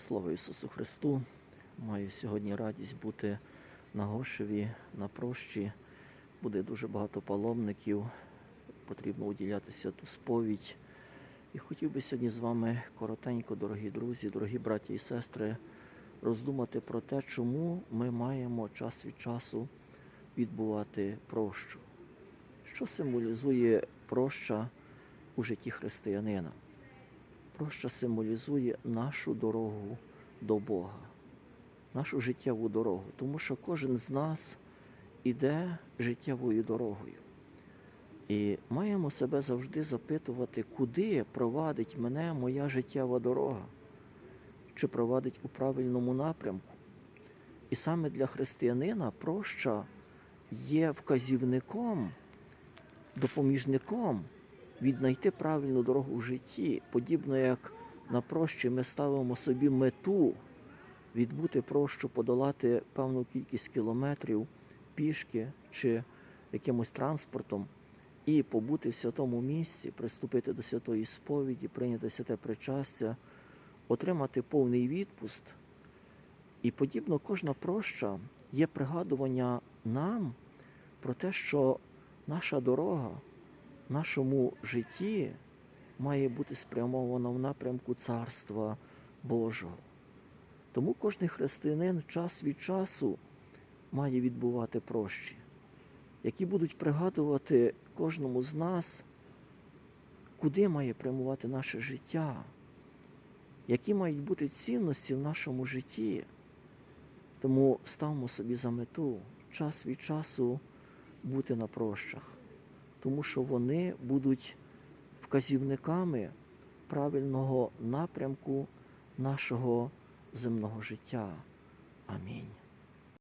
Слава Ісусу Христу! Маю сьогодні радість бути на Гошеві, на прощі. Буде дуже багато паломників. Потрібно уділяти святу сповідь. І хотів би сьогодні з вами коротенько, дорогі друзі, дорогі браті і сестри, роздумати про те, чому ми маємо час від часу відбувати прощу. Що символізує проща у житті християнина? Проща символізує нашу дорогу до Бога, нашу життєву дорогу, тому що кожен з нас іде життєвою дорогою. І маємо себе завжди запитувати, куди провадить мене моя життєва дорога, чи провадить у правильному напрямку. І саме для християнина проща є вказівником, допоміжником віднайти правильну дорогу в житті, подібно як на прощі ми ставимо собі мету відбути прощу, подолати певну кількість кілометрів пішки чи якимось транспортом і побути в святому місці, приступити до святої сповіді, прийняти святе причастя, отримати повний відпуст. І подібно кожна проща є пригадування нам про те, що наша дорога нашому житті має бути спрямована в напрямку Царства Божого. Тому кожен християнин час від часу має відбувати прощі, які будуть пригадувати кожному з нас, куди має прямувати наше життя, які мають бути цінності в нашому житті. Тому ставмо собі за мету час від часу бути на прощах, тому що вони будуть вказівниками правильного напрямку нашого земного життя. Амінь.